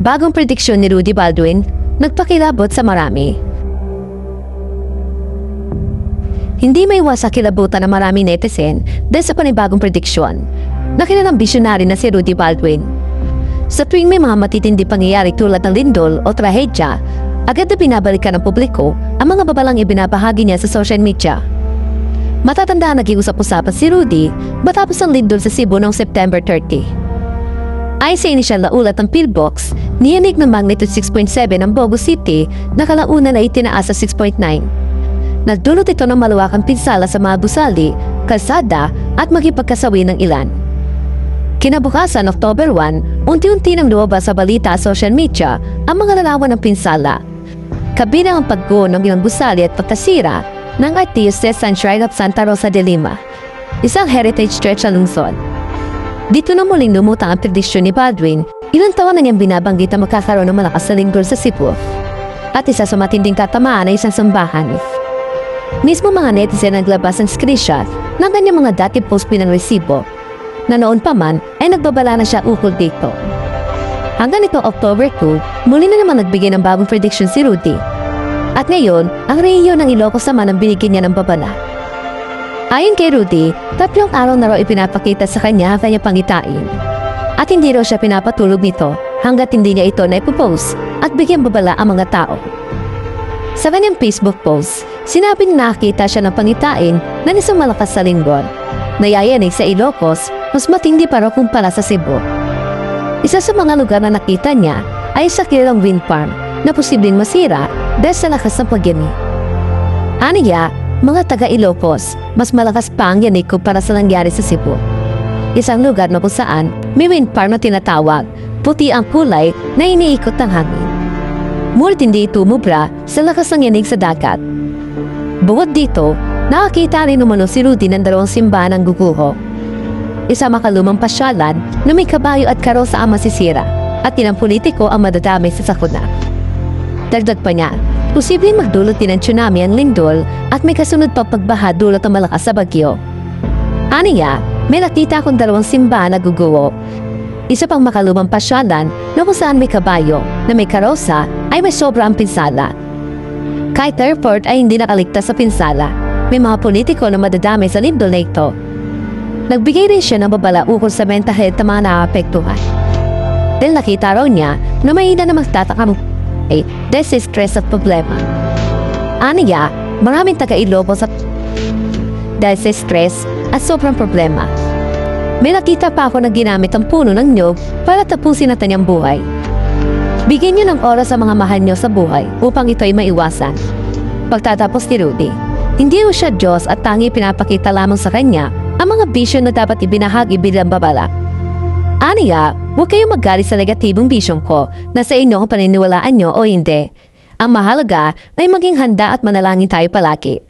bagong prediksyon ni Rudy Baldwin nagpakilabot sa marami. Hindi may iwas sa kilabutan ng maraming netizen dahil sa panibagong prediksyon na kilalang bisyonary na si Rudy Baldwin. Sa tuwing may mga matitindi pangyayari tulad ng lindol o trahedya, agad na binabalikan ng publiko ang mga babalang ibinabahagi niya sa social media. Matatanda nag-iusap-usapan si Rudy matapos ang lindol sa Cebu noong September 30. Ay sa inisyal na ulat ng pillbox, niyanig ng magnitude 6.7 ang Bogo City na kalaunan ay itinaas sa 6.9. Nagdulot ito ng malawakang pinsala sa mga gusali, kalsada at magipagkasawi ng ilan. Kinabukasan, October 1, unti-unti nang lumabas sa balita sa social media ang mga larawan ng pinsala. Kabilang ang paggo ng ilang gusali at pagkasira ng Artieste San Shrine of Santa Rosa de Lima, isang heritage church sa lungsod. Dito na muling lumutang ang predisyon ni Baldwin, ilang taon na niyang binabanggit na magkakaroon ng malakas na linggol sa Cebu. At isa sa matinding katamaan ay isang sambahan. Mismo mga netizen naglabas ng screenshot ng kanyang mga dati post pinang resibo na noon pa man ay nagbabala na siya ukol dito. Hanggang ito October 2, muli na naman nagbigay ng bagong prediction si Rudy. At ngayon, ang rehiyon ng Ilocos naman ang binigyan niya ng babala. Ayon kay Rudy, tatlong araw na raw ipinapakita sa kanya ang kanyang pangitain. At hindi raw siya pinapatulog nito hanggat hindi niya ito na-propose at bigyan babala ang mga tao. Sa kanyang Facebook post, sinabing nakita siya ng pangitain na isang malakas sa linggon. Nayayanig sa Ilocos, mas matindi pa raw kumpara sa Cebu. Isa sa mga lugar na nakita niya ay sa kilalang wind farm na posibleng masira dahil sa lakas ng pagyanig. Aniya, mga taga Ilocos, mas malakas pa ang yanig kumpara sa nangyari sa Cebu. Isang lugar na kung saan may wind farm na tinatawag, puti ang kulay na iniikot ng hangin. Mulit hindi ito umubra sa lakas ng yanig sa dagat. Bukod dito, nakakita rin umano si Rudy ng dalawang simbahan ng guguho. Isa makalumang pasyalan na may kabayo at karosa ang masisira at ilang politiko ang madadamay sa sakuna. Dagdag pa niya, posibleng magdulot din ng tsunami ang lindol at may kasunod pa pagbaha dulot ng malakas sa bagyo. Aniya, may nakita akong dalawang simbahan na guguho. Isa pang makalumang pasyalan na kung saan may kabayo na may karosa ay may sobrang pinsala. Kahit airport ay hindi nakaligtas sa pinsala. May mga politiko na madadamay sa lindol na ito. Nagbigay rin siya ng babala ukol sa mental health ng mga naapektuhan. Dahil nakita raw niya na may ina na magtatakang ay dahil sa stress at problema. Aniya, maraming taga-Ilocos at dahil sa stress at sobrang problema. May nakita pa ako na ginamit ang puno ng nyog para tapusin ang kanyang buhay. Bigyan niyo ng oras sa mga mahal niyo sa buhay upang ito ay maiwasan. Pagtatapos ni Rudy, hindi mo siya Diyos at tangi pinapakita lamang sa kanya ang mga bisyo na dapat ibinahagi bilang babala. Aniya, huwag kayong magalit sa negatibong bisyong ko na sa inyo kung paniniwalaan nyo o hindi. Ang mahalaga ay maging handa at manalangin tayo palagi.